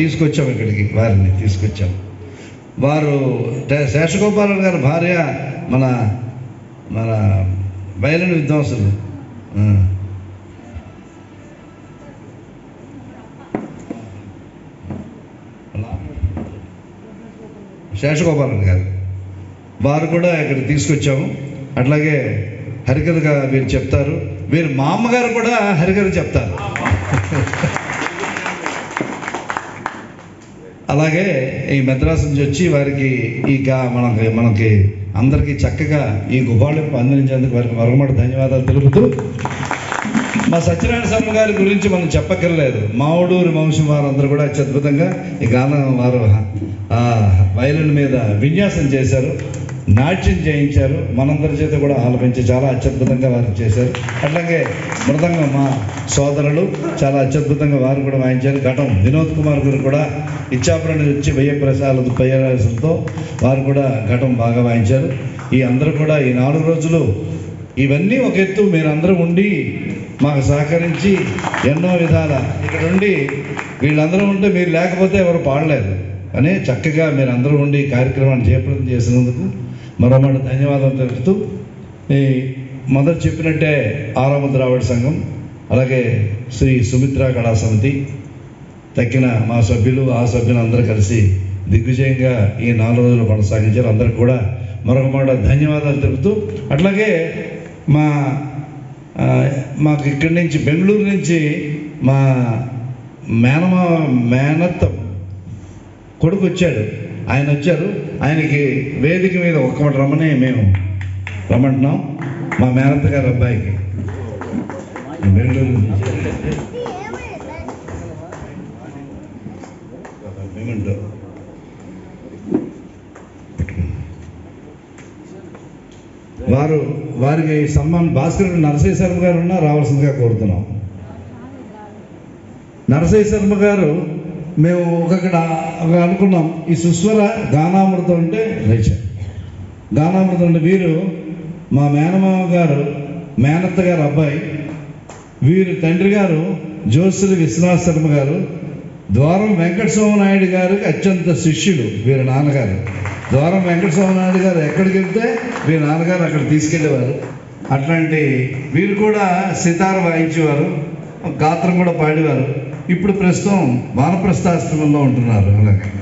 తీసుకొచ్చాం ఇక్కడికి వారిని తీసుకొచ్చాం. వారు టే- శేషగోపాలరావు గారి భార్య మన మన బయలుని విద్వాంసులు. ఆ. శేషగోపాలరావు గారు. వారు కూడా ఇక్కడ తీసుకొచ్చాము. అట్లాగే హరికథగా వీరు చెప్తారు. వీరు మా అమ్మగారు కూడా హరికథ చెప్తారు. అలాగే ఈ మెద్రాస్ నుంచి వచ్చి వారికి ఈ గా మనకి మనకి అందరికీ చక్కగా ఈ గుబాళింపు అందించేందుకు వారికి మరొకమాట ధన్యవాదాలు తెలుపుతూ మా సత్యనారాయణ స్వామి గారి గురించి మనం చెప్పక్కర్లేదు. మావుడూరి వంశం వారందరూ కూడా అత్యద్భుతంగా ఈ గానం వారు వయలిన్ మీద విన్యాసం చేశారు. నాట్యం చేయించారు. మనందరి చేత కూడా ఆలపించి చాలా అత్యద్భుతంగా వారు చేశారు. అట్లాగే మృదంగా మా సోదరులు చాలా అత్యద్భుతంగా వారు కూడా వాయించారు. ఘటం వినోద్ కుమార్ గారు కూడా ఇచ్చాపురం వచ్చి వెయ్యి ప్రసాదాలు పయ్యరాసులతో వారు కూడా ఘటం బాగా వాయించారు. ఈ అందరూ కూడా ఈ నాలుగు రోజులు ఇవన్నీ ఒక ఎత్తు మీరందరూ ఉండి మాకు సహకరించి ఎన్నో విధాల ఇక్కడ ఉండి వీళ్ళందరూ ఉంటే మీరు లేకపోతే ఎవరు పాడలేదు. కానీ చక్కగా మీరు అందరూ ఉండి కార్యక్రమాన్ని చేపట్టం చేసినందుకు మరో ధన్యవాదాలు తెలుపుతూ ఈ మొదట చెప్పినట్టే ఆరామ ద్రావిడ సంఘం అలాగే శ్రీ సుమిత్ర కళా సమితి తక్కిన మా సభ్యులు ఆ సభ్యులు అందరూ కలిసి దిగ్విజయంగా ఈ నాలుగు రోజులు కొనసాగించారు. అందరికి కూడా మరొక మాట ధన్యవాదాలు తెలుపుతూ అట్లాగే మా మాకు ఇక్కడి నుంచి బెంగళూరు నుంచి మా మేనమా మేనత్త కొడుకు వచ్చాడు. ఆయన వచ్చారు. ఆయనకి వేదిక మీద ఒక్క మాట రమ్మనే మేము రమ్మంటున్నాం. మా మేనత్త గారు అబ్బాయికి. బెంగళూరు వారు వారికి సమ్మాన్ భాస్కర్ నరసయ్య శర్మ గారు ఉన్నా రావాల్సిందిగా కోరుతున్నాం. నరసయ్య శర్మ గారు మేము ఒకక్కడ ఒక అనుకున్నాం ఈ సుస్వర గానామృతం అంటే లేచారు గానామృతం అంటే వీరు మా మేనమామ గారు మేనత్త గారు అబ్బాయి వీరు తండ్రి గారు జోసులు విశ్వనాథ్ శర్మ గారు ద్వారం వెంకట సోమనాయుడు గారికి అత్యంత శిష్యుడు వీరి నాన్నగారు. ద్వారం వెంకట సోమనాయుడు గారు ఎక్కడికి వెళ్తే వీరి నాన్నగారు అక్కడ తీసుకెళ్ళేవారు అట్లాంటి వీరు కూడా సితార వాయించేవారు గాత్రం కూడా పాడేవారు. ఇప్పుడు ప్రస్తుతం వానప్రస్థాశ్రమంలో ఉంటున్నారు. అలాగే.